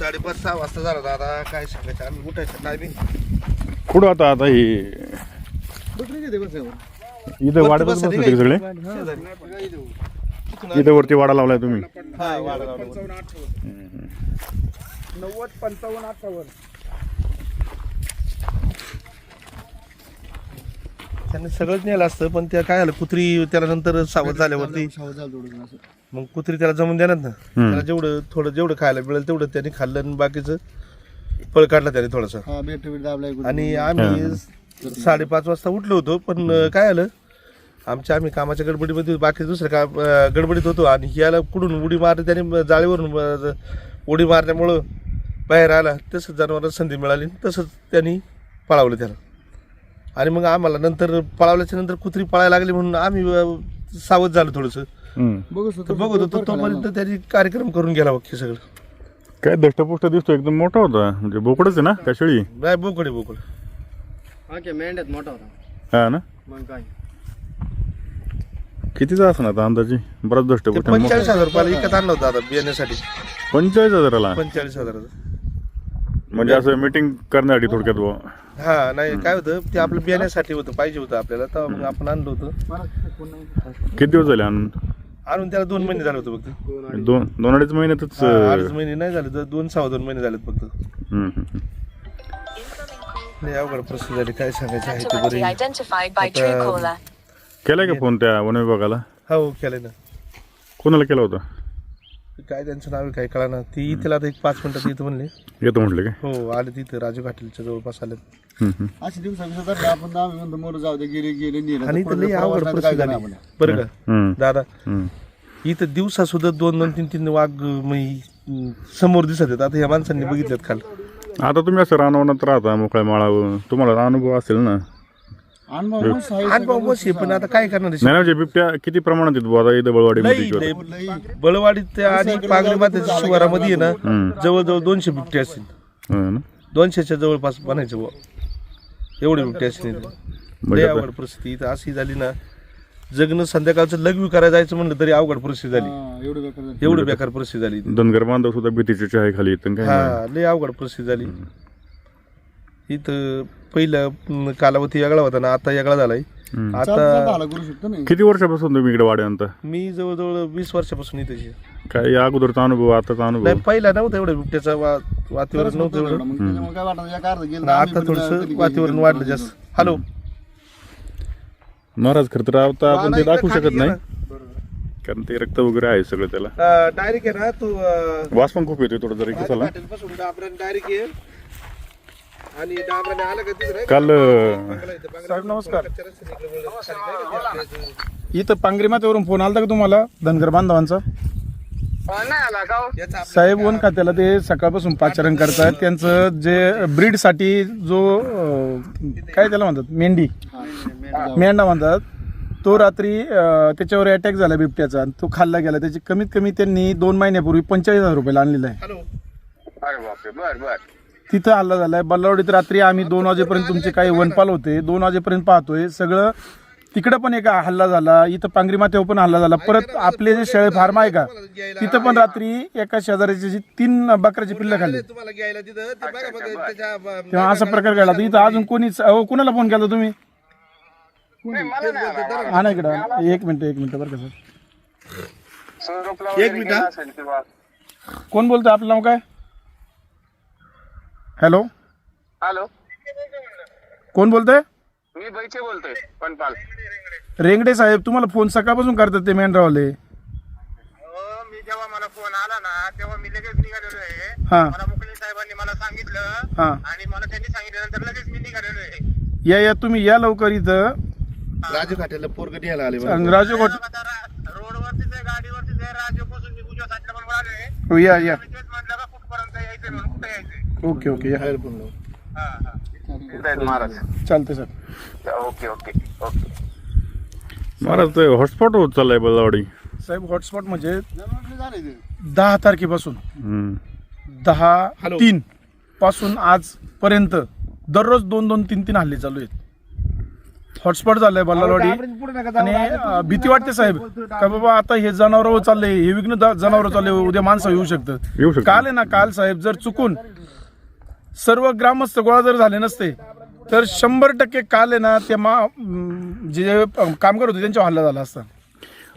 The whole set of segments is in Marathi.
साडेपाच सहा वाजता झाला दादा काय सांगायचं? आम्ही उठायचं टायमिंग कुठं आता आता हे इथं वाढत बस बसले का सगळे? इथं वरती वाडा लावलाय तुम्ही. हा वाडा लावला. नव्वद पंचावन्न अठ्ठावन्न. त्यांनी सगळंच नेलं असतं पण त्या काय झालं कुत्री त्याला नंतर सावध झाल्यावरती मग कुत्री त्याला जमून देणार ना. त्याला जेवढं थोडं जेवढं खायला मिळेल तेवढं त्यांनी खाल्लं आणि बाकीचं फळ काढलं त्याने थोडंसं. हा. आणि आम्ही साडेपाच वाजता उठलो होतो पण काय आलं आमच्या आम्ही कामाच्या गडबडीमध्ये बाकी दुसऱ्या काम अं, गडबडीत होतो आणि याला कुठून उडी मारली त्याने जाळीवरून उडी मारल्यामुळं बाहेर आला तसंच जनावरांना संधी मिळाली तसंच त्यांनी पळावलं त्याला. आणि मग आम्हाला नंतर पळावल्याच्या नंतर कुत्री पळायला लागली म्हणून आम्ही अं, सावध झालो थोडंसं. बघू तर बघत होतो तोपर्यंत त्यांनी कार्यक्रम करून गेला बाकी सगळं. काय दष्टपुष्ट दिसतो एकदम मोठा होता. म्हणजे बोकडच आहे ना का शेळी? नाही बोकडे बोकड. मेंढ्यात मोठा होता. हा ना? मग काय? कितीचा असं आता अंदाजे? बराच ते दष्टपुष्ट पंचेचाळीस हजार रुपयाला विकत आणलं होतं आता बियाण्यासाठी. पंचेचाळीस हजाराला? पंचेचाळीस हजाराचं. म्हणजे असं मीटिंग करण्यासाठी थोडक्यात बुवा. हा नाही काय होतं ते आपलं बियाण्यासाठी होतं पाहिजे होतं आपल्याला तेव्हा मग आपण आणलं होतं. किती दिवस झाले आणून? आणून त्याला दोन महिने झाले होते फक्त. दोन दोन अडीच महिन्यातच हा, अडीच महिने नाही झाले तर दोन सहा दोन महिने झालेत फक्त. हम्म, हम्म, हम्म. नाही अवघड परिस्थिती झाली काय सांगायचं आहे ते Automatically बरे. identified by But, Truecaller. केलाय का फोन त्या वन विभागाला? हो केलंय ना. कोणाला केला होता? काय त्यांचं नाव आहे काय कळा ना ती त्याला आता एक पाच मिनिटात येतं म्हणले. येतो म्हटलं काय हो आले तिथं राजू घाटीलच्या जवळपास आले हम्म, हम्म. अशी दिवसा आपण म्हणतो मोर जाऊ दे गेले गेले नेलं आणि तर लई अवघड परिस्थिती झाली. करणार? बरं का? हम्म, दादा हम्म. इथं दिवसा सुद्धा दोन दोन तीन तीन वाघ म्हणजे समोर दिसत आहेत. आता ह्या माणसांनी बघितलेत खाल. आता तुम्ही असं रानवनात राहता मोकळ्या माळावर. तुम्हाला अनुभव असेल ना? अनुभव मस्त आहे पण आता काय करणार आहे? नाही म्हणजे बिबट्या किती प्रमाणात येतो बुवा आता इथं बळवाडीमध्ये लई किंवा लई लई बळवाडीत आणि पांगरी मातेच्या शिवारामध्ये आहे ना जवळजवळ दोनशे बिबटे असतील हा ना? दोनशेच्या जवळपास बनायचे बुवा एवढे बिबटे असतील इथे. लई म्हणजे आता- अवघड परिस्थिती इथं अशी झाली ना जगणं संध्याकाळचं लघवी करायला जायचं म्हणलं तरी अवघड परिस्थिती झाली एवढं बेकार झालं. एवढी बेकार परिस्थिती झाली इथे. धनगर बांधव सुद्धा भीतीच्या चाहे खाली काय. हा लई अवघड परिस्थिती झाली इथं पहिलं कालावधी वेगळा होता ना आता वेगळा झालाय. हम्म. आता हाला करू शकतो नाही. किती वर्षापासून तुम्ही इकडे वाडे आणता मी जवळजवळ वीस वर्षापासून इथे आहे. काय या अगोदरचा अनुभव आताचा अनुभव? नाही पहिला नव्हतं एवढं बिबट्याचा वा वातावरण नव्हतं एवढं. एवढं. मग त्याच्यामुळे काय वाटत या कारचं गेलं पण तर आम्ही आता पण थोडस कधी- वातावरण वाढलं तर जास्त. हॅलो. महाराज खरं तर आता आपण ते दाखवू शकत नाही. ना. कारण ते रक्त वगैरे आहे सगळं त्याला. डायरेक्ट आहे ना तू अं, वास पण खूप येतोय थोडं जरी कसाला डायरेक्ट आणि डाबराने आलं का तिथं? नाही का? काल अं, बंगला इथं, बंगला साहेब, नमस्कार. का इथं पांगरी मातेवरून फोन आलता का तुम्हाला धनगर बांधवांचा? याचं आपलं- साहेब वन खात्याला ते सकाळपासून पाचारण करतात त्यांचं जे ब्रीडसाठी जो अं, काय त्याला म्हणतात? मेंढी. मेंढा म्हणतात. तो रात्री अं, त्याच्यावर अटॅक झाला बिबट्याचा आणि तो खाल्ला गेला. त्याची कमीत कमी त्यांनी दोन महिन्यापूर्वी पंचेचाळीस हजार रुपयाला आणलेला आहे. हॅलो. तिथं हल्ला झालाय. बल्लावडीत रात्री आम्ही दोन वाजेपर्यंत तुमचे काही वनपाल होते. दोन वाजेपर्यंत पाहतोय. सगळं तिकडं पण एक हल्ला झाला. इथं पांगरी माथ्यावर पण हल्ला झाला. परत आपले जे शेळे फार्म आहे का तिथं पण रात्री एका शेजाऱ्याची जी तीन बकऱ्याची पिल्लं खाल्ली. तुम्हाला घ्यायला तिथं ते बघा बघा त्याच्या ब- तेव्हा असा प्रकार घडला. तर इथं अजून कोणीच अहो कुणाला फोन केला तुम्ही? हा ना इकडं. एक मिनिट एक मिनिट बरं का सर. एक मिनिट हा. कोण बोलतोय? आपलं नाव काय? हॅलो. हॅलो. कोण बोलतोय? मी बैचे बोलतोय पनपाल. रेंगडे साहेब तुम्हाला फोन सकाळपासून करतात ते मेंढरावाले. हो मी जेव्हा मला फोन आला ना तेव्हा मी लगेच निघालेलो आहे. हा. मला मुकले साहेबांनी मला सांगितलं हा. आणि मला त्यांनी सांगितल्यानंतर लगेच मी निघालेलो आहे. या या तुम्ही या लवकर इथं. राजू खाट्याला पोरग न्यायला आले बरं. राजू आता रा- रोडवरतीच आहे गाडीवरतीच आहे राजूपासून मी उजव्या साईडला पण आलोय हो, या या. मी तेच म्हटलं का कुठपर्यंत यायचंय म्हणून कुठे यायचंय ओके ओके या. बाहेर पण लावू. हा. हा महाराज. चालते sir. Okay okay okay. Maharaj ते हॉटस्पॉट होत चाललाय बळवाडी साहेब हॉटस्पॉट म्हणजे दहा तारखेपासून. हम्म. दहा हॅलो. तीन पासून आज पर्यंत दररोज दोन दोन तीन तीन हल्ले चालू आहेत. हॉटस्पॉट झालंय बल्लालवाडी आणि अं, भीती वाटते साहेब. का बाबा आता हे जनावर चालले हे विघ्न जनावर चालले उद्या माणसं येऊ शकतं येऊ शकतं. काल आहे ना काल साहेब जर चुकून सर्व ग्रामस्थ गोळा जर झाले नसते तर शंभर टक्के काल आहे ना ते मा जे कामगार होते त्यांच्या हल्ला झाला असता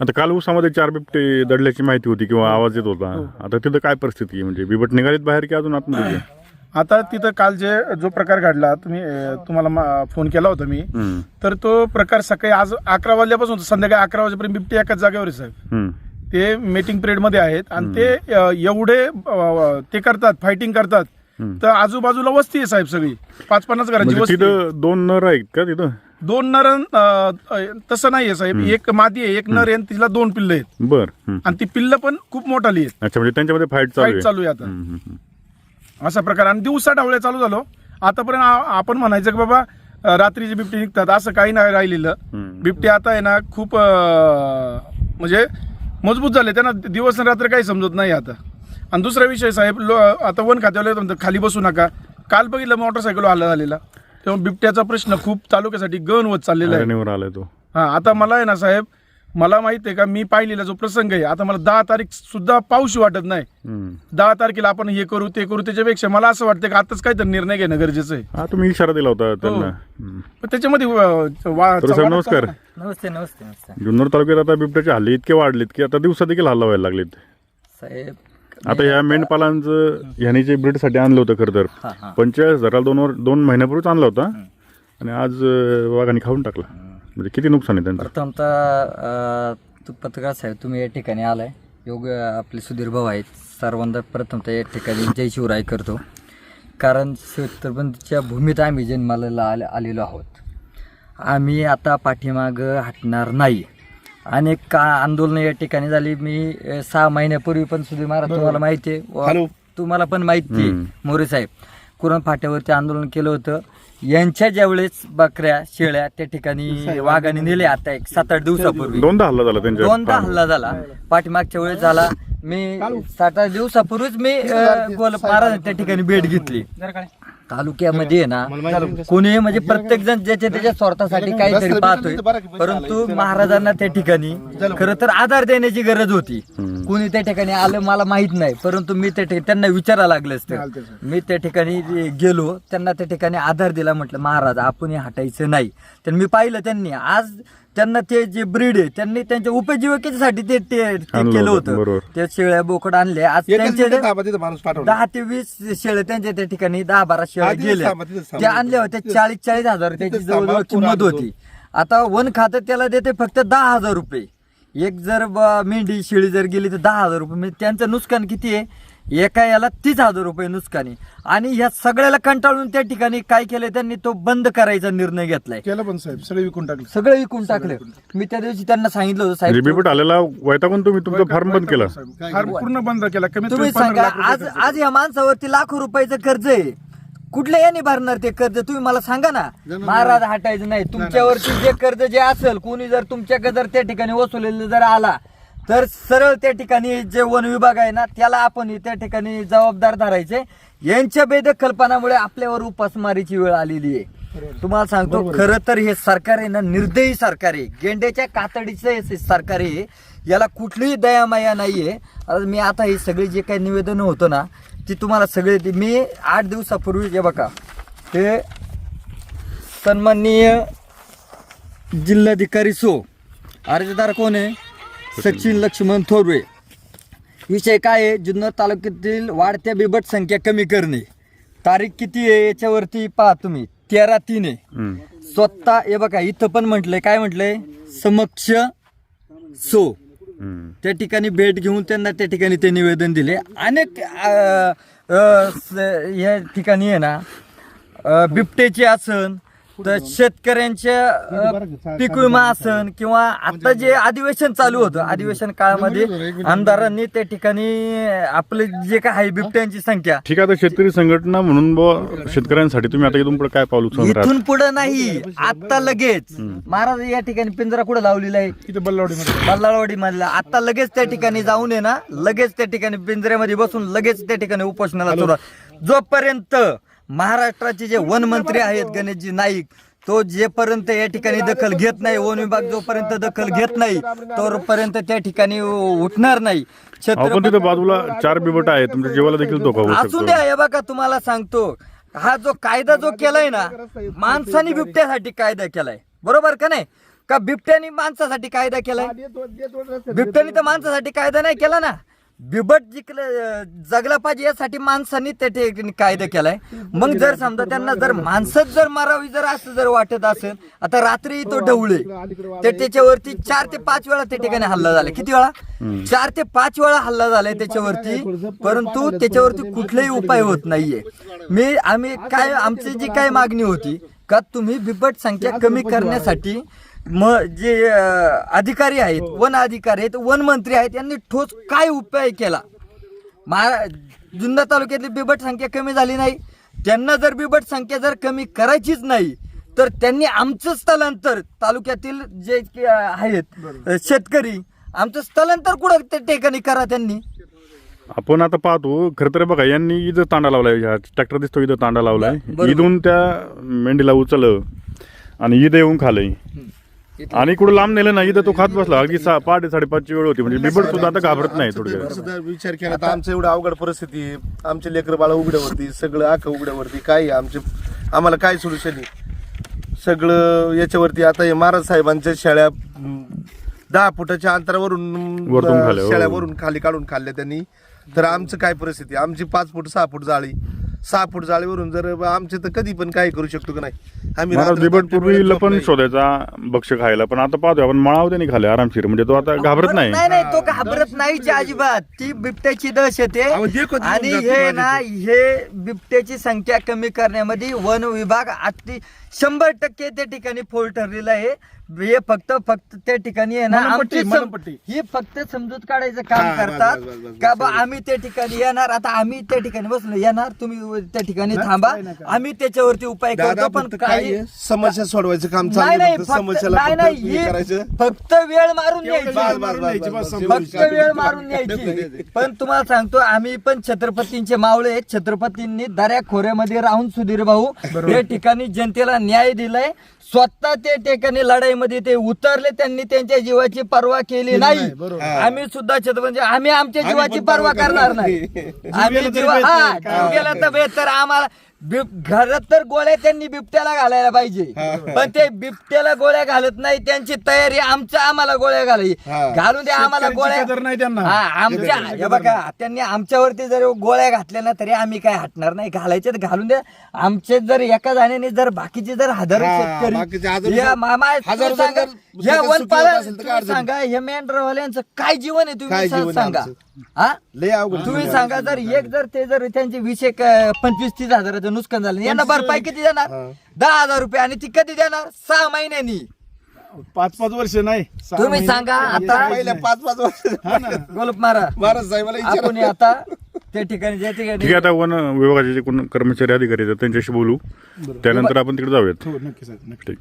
आता काल उसामध्ये चार बिबटे दडल्याची माहिती होती किंवा आवाज येत होता आता तिथं काय परिस्थिती आहे म्हणजे बिबट निघालीत बाहेर की अजून आतमध्ये? आता तिथं काल जे जो प्रकार घडला तुम्ही तुम्हाला फोन केला होता मी. तर तो प्रकार सकाळी आज अकरा वाजल्यापासून संध्याकाळी अकरा वाजेपर्यंत बिबटी एकाच जागेवर आहे साहेब. ते मीटिंग पिरियडमध्ये आहेत आणि ते एवढे ते करतात फायटिंग करतात. तर आजूबाजूला वस्ती आहे साहेब सगळी. पाच पन्नास घरांची म्हणजे वस्ती आहे. तिथं दोन नर आहेत का तिथं? दोन नर अ, तसं नाहीये साहेब. एक मादी आहे एक नर आहे आणि तिला दोन पिल्ल आहेत. बर. आणि ती पिल्ल पण खूप मोठाली आहेत. अच्छा म्हणजे त्यांच्यामध्ये फाईट चालू फाईट आहे. चालू आहे आता. असा प्रकार. आणि दिवसा ढवळ्या चालू झालो. आतापर्यंत आ- आपण म्हणायचं की बाबा अ, रात्रीचे बिबटे निघतात. असं काही नाही राहिलेलं. हम्म. बिबटे आता आहे ना खूप अ, म्हणजे मजबूत झाले. त्यांना दिवस आणि रात्र काही समजत नाही आता. आणि दुसरा विषय साहेब लो आता वन खात्यावाले म्हणतात खाली बसू नका. काल बघितलं मोटरसायकल हल्ला झालेला तेव्हा बिबट्याचा प्रश्न खूप तालुक्यासाठी गहन होत चाललेला आहे. आलाय तो. हा आता मला आहे ना साहेब मला माहीत आहे का मी पाहिलेला जो प्रसंग आहे आता मला दहा तारीख सुद्धा पाऊशी वाटत नाही. दहा तारखेला आपण हे करू ते करू त्याच्यापेक्षा मला असं वाटतं की आताच काहीतरी निर्णय घेणं गरजेचं आहे. हा तुम्ही इशारा दिला होता त्यांना. पण त्याच्यामध्ये नमस्कार. नमस्ते नमस्ते नमस्ते. जुन्नर तालुक्यात आता बिबट्याचे हल्ले इतके वाढलेत की आता दिवसा देखील हल्ला व्हायला लागलेत. साहेब आता ह्या मेंढपालांचं ह्याने जे ब्रीडसाठी आणलं होतं खरं तर हा पंचेचाळीस हजाराला दोन वर दोन महिन्यापूर्वीच आणला होता. आणि आज अं, वाघाने खाऊन टाकला. म्हणजे किती नुकसान आहे त्यांचं? प्रथमतः अ, तू पत्रकार साहेब तुम्ही या ठिकाणी आलाय. योग आपले सुधीर भाऊ आहेत. सर्वांना प्रथमतः या ठिकाणी जय शिवराय करतो. कारण छत्रपतीच्या भूमीत आम्ही जन्माला आले आलेलो आहोत. आम्ही आता पाठीमागं हटणार नाही. अनेक का आंदोलन या ठिकाणी झाली. मी अ, सहा महिन्यापूर्वी पण सुधीर महाराज तुम्हाला माहिती आहे. व तुम्हाला पण माहिती आहे मोरे साहेब. कुरण फाट्यावरती आंदोलन केलं होतं. यांच्या ज्यावेळेस बकऱ्या शेळ्या त्या ठिकाणी वाघाने नेले. आता एक सात आठ दिवसापूर्वी. दोनदा हल्ला झाला त्यांच्या दोनदा हल्ला झाला. पाठीमागच्या वेळेस झाला. मी सात आठ दिवसापूर्वीच मी अ, गोल महाराज त्या ठिकाणी भेट घेतली. तालुक्यामध्ये आहे ना कोणी म्हणजे प्रत्येक जण ज्याच्या त्याच्या स्वार्थासाठी काहीतरी पाहतोय. परंतु महाराजांना त्या ठिकाणी खरं तर आधार देण्याची गरज होती. कोणी त्या ठिकाणी आलं मला माहीत नाही. परंतु मी त्या ठिकाणी त्यांना विचारायला लागलं असतं. मी त्या ठिकाणी गेलो. त्यांना त्या ठिकाणी आधार दिला म्हटलं महाराज आपण हे हटायचं नाही. तर मी पाहिलं त्यांनी. आज त्यांना ते जे ब्रीड आहे त्यांनी त्यांच्या उपजीविकेसाठी ते ते ते आणलं केलं होतं, होतं बरोबर. त्या शेळ्या बोकड आणले. आज एकच त्यांचे मिनिट थांबा, तिथं माणूस पाठवला दहा ते वीस शेळे त्यांच्या त्या ठिकाणी दहा बारा शेळ्या हा, तिथेच गेल्या. थांबा, तिथेच थांबा. त्या आणल्या होत्या चाळीस चाळीस हजार त्याची तिथेच थांबा, जवळजवळ पुन्हा किंमत होती. आता वन खातं त्याला देते फक्त दहा हजार रुपये. एक जर ब- मेंढी शेळी जर गेली तर दहा हजार रुपये. म्हणजे त्यांचं नुकसान किती आहे? एका याला तीस हजार रुपये नुकसानी आणि ह्या सगळ्याला कंटाळून त्या ठिकाणी काय केलंय त्यांनी? तो बंद करायचा निर्णय घेतलाय. केलं पण साहेब सगळे विकून टाकले. सगळं विकून टाकलं. मी त्या दिवशी त्यांना सांगितलं होतं साहेब बिबट आलेला वैतागून तुम्ही तुमचा फार्म बंद केला. फार पूर्ण बंद केला. कमीत तुम्ही कमी सांगा लाख रुपये आज. आज या माणसावरती लाखो रुपयाचं कर्ज आहे. कुठल्या याने भरणार ते कर्ज? तुम्ही मला सांगा ना. महाराज हटायचं नाही. तुमच्यावरती जे कर्ज जे असेल कोणी जर तुमच्याकडे जर त्या ठिकाणी वसुलेलं जर आला तर सरळ त्या ठिकाणी जे वन विभाग आहे ना त्याला आपण त्या ठिकाणी जबाबदार धरायचे. यांच्या बेदखलपणामुळे आपल्यावर उपासमारीची वेळ आलेली आहे. तुम्हाला सांगतो खरं तर हे सरकार आहे ना निर्दयी सरकार आहे. गेंड्याच्या कातडीचं हे सरकार आहे. याला कुठलीही दयामाया नाहीये. मी आता हे सगळे जे काही निवेदन होतं ना ती तुम्हाला सगळे मी आठ दिवसापूर्वी जे बघा हे सन्माननीय जिल्हाधिकारी सो अर्जदार कोण आहे? सचिन लक्ष्मण थोरवे. विषय काय आहे? जुन्नर तालुक्यातील वाढत्या बिबट संख्या कमी करणे. तारीख किती आहे? याच्यावरती पहा तुम्ही. तेरा तीन आहे. स्वतः हे बघा इथं पण म्हटलंय. काय म्हटलंय? समक्ष सो. त्या ठिकाणी भेट घेऊन त्यांना त्या ठिकाणी ते निवेदन दिले. अनेक या ठिकाणी आहे ना बिबटेचे आसन तर शेतकऱ्यांच्या पीक विमा आसन किंवा आता जे अधिवेशन चालू होतं अधिवेशन काळामध्ये आमदारांनी त्या ठिकाणी आपले जे काय आहे बिबट्यांची संख्या. ठीक आहे आता शेतकरी संघटना म्हणून बुवा शेतकऱ्यांसाठी तुम्ही आता इथून पुढे काय पाऊल उचलणार आहात? इथून पुढे नाही आता लगेच. महाराज या ठिकाणी पिंजरा कुठे लावलेला आहे? इथे बल्लावडीमध्ये बल्लाळवाडी मधला. आता लगेच त्या ठिकाणी जाऊन आहे ना लगेच त्या ठिकाणी पिंजऱ्यामध्ये बसून लगेच त्या ठिकाणी उपोषणाला सुरुवात. जोपर्यंत महाराष्ट्राचे जे वन मंत्री आहेत गणेशजी नाईक तो जेपर्यंत या ठिकाणी दखल घेत नाही वन विभाग जोपर्यंत दखल घेत नाही तोपर्यंत त्या ठिकाणी उठणार नाही. आपण छत्रपती तिथं बाजूला चार बिबट आहे तुमच्या जीवाला देखील धोका होऊ असू शकतो द्या हे बघा तुम्हाला सांगतो हा जो कायदा जो केलाय ना माणसाने बिबट्यासाठी कायदा केलाय. बरोबर का नाही? का बिबट्याने माणसासाठी कायदा केलाय? बिबट्याने तर माणसासाठी कायदा नाही केला ना. बिबट जिंकलं जगला पाहिजे यासाठी माणसांनी त्या ठिकाणी कायदा केलाय. मग जर समजा त्यांना जर माणसंच जर मारावी जर असं जर वाटत असेल आता रात्री तो ढवळे. ते त्याच्यावरती चार ते पाच वेळा त्या ठिकाणी हल्ला झाला. किती वेळा? चार ते पाच वेळा हल्ला झालाय त्याच्यावरती परंतु त्याच्यावरती कुठलाही उपाय होत नाहीये. मी आम्ही काय आमची जी काय मागणी होती का तुम्ही बिबट संख्या कमी करण्यासाठी म जे अं, अधिकारी आहेत वन अधिकारी आहेत वन मंत्री आहेत यांनी ठोस काय उपाय केला? मा जुन्नर तालुक्यातली बिबट संख्या कमी झाली नाही. त्यांना जर बिबट संख्या जर कमी करायचीच नाही तर त्यांनी आमचं स्थलांतर तालुक्यातील जे की, अं, आहेत अं, शेतकरी आमचं स्थलांतर कुठं त्या ठिकाणी करा त्यांनी? आपण आता पाहतो खरं तर बघा यांनी इथं तांडा लावलाय ह्या ट्रॅक्टर दिसतो इथं तांडा लावलाय. बरोबर. इथून त्या मेंढीला उचललं आणि इथं येऊन खालय आणि कुठं लांब नेलं नाही इथं तो खात बसला. अगदी सा पहाटे साडेपाचची वेळ होती. म्हणजे बिबट सुद्धा आता घाबरत नाही थोडक्यात. सुद्धा विचार केला तर आमचं एवढं अवघड परिस्थिती आहे. आमचे लेकर बाळा उघड्यावरती सगळं आख उघड्यावरती काय आहे आमचे आम्हाला काय सोल्युशन आहे? सगळं याच्यावरती आता हे महाराज साहेबांच्या शेळ्या दहा फुटाच्या अंतरावरून वरतून खाल्या, हो. शेळ्यावरून खाली काढून खाल्ल्या त्यांनी. तर आमचं काय परिस्थिती? आमची पाच फूट सहा फूट जाळी. सहा फूट जाळीवरून जर आमचे तर कधी पण काय करू शकतो का नाही? आम्ही महाराज रात्र- बिबट पूर्वी झोप शोधायचा भक्ष खायला पण आता पाहतोय आपण मळाव त्याने खाले आरामशीर म्हणजे तो आता घाबरत नाही. नाही नाही तो घाबरत नाहीच अजिबात. ती बिबट्याची दहशत अहो, आहे देखत येऊन आणि जाते हे ना हे बिबट्याची संख्या कमी करण्यामध्ये वन विभाग अति शंभर टक्के त्या ठिकाणी फोल ठरलेला आहे. हे फक्त फक्त त्या ठिकाणी आहे ना मनपट्टी, आमची सम- मनपट्टी. ही फक्त समजूत काढायचं काम बस, करतात बस, बस, बस, का बा बस. आम्ही त्या ठिकाणी येणार आता आम्ही त्या ठिकाणी बसलो येणार तुम्ही त्या ठिकाणी थांबा आम्ही त्याच्यावरती उपाय दादा करतो पण फक्त काय काही आहे, समस्या सोडवायचं काम नाही चालू नाही. फक्त फक्त समस्याला नाही फक्त नाही हे करायचं फक्त वेळ मारून बस, बस, द्यायची बस, बस, बस, बस, फक्त वेळ मारून न्यायची पण तुम्हाला सांगतो आम्ही पण छत्रपतींचे मावळे आहेत. छत्रपतींनी दऱ्या खोऱ्यामध्ये राहून सुधीर भाऊ या ठिकाणी जनतेला न्याय दिलाय स्वतः ते ठिकाणी लढाईमध्ये ते उतरले त्यांनी त्यांच्या जीवाची पर्वा केली नाही. आम्ही सुद्धा छत्रपती आम्ही आमच्या आम्ही जीवाची पण पर्वा पर्वा करणार करणार नाही. नाही. आम्ही जीव हा जीव गेला तर बेहतर आम्हाला बिब घरात तर गोळ्या त्यांनी बिबट्याला घालायला पाहिजे. पण ते बिबट्याला गोळ्या घालत नाही त्यांची तयारी आमच्या आम्हाला गोळ्या घालाय हा. घालून द्या आम्हाला शेतकऱ्यांची कदर गोळ्या नाही त्यांना. हा आमच्या हे बघा त्यांनी आमच्यावरती जर गोळ्या घातल्या ना तरी आम्ही काय हटणार नाही. घालायचे तर घालून द्या आमचे जर एका जाण्याने जर बाकीचे जर हजारो हा, बाकीचे शेतकरी हजारो या मामा हजारो तुम्ही सांगा, जर या शेतात वन तुम्ही सांगा हे मेंढरवाल्यांचं काय जीवन आहे तुम्ही काय सा- जीवन आहे सांगा. आमचं? हा? लय अवघड तुम्ही सांगा जर एक जर ते जर त्यांचे वीस एक अं, पंचवीस तीस हजाराचं नुकसान झालं यांना भरपाई किती देणार? दहा हजार रुपये आणि ती कधी देणार? सहा महिन्यांनी. पाच पाच वर्ष नाही सहा तुम्ही महिने. सांगा आता पहिल्या पाच पाच वर्ष. हा ना. गोलप मारा. महाराज साहेबाला विचारा. आपण आता त्या ठिकाणी ज्या ठिकाणी आहे आता वन विभागाचे जे कोण कर्मचारी अधिकारी आहेत त्यांच्याशी बोलू. त्यानंतर आपण तिकडे जाऊयात. हो नक्की साहेब नक्की. ठीक.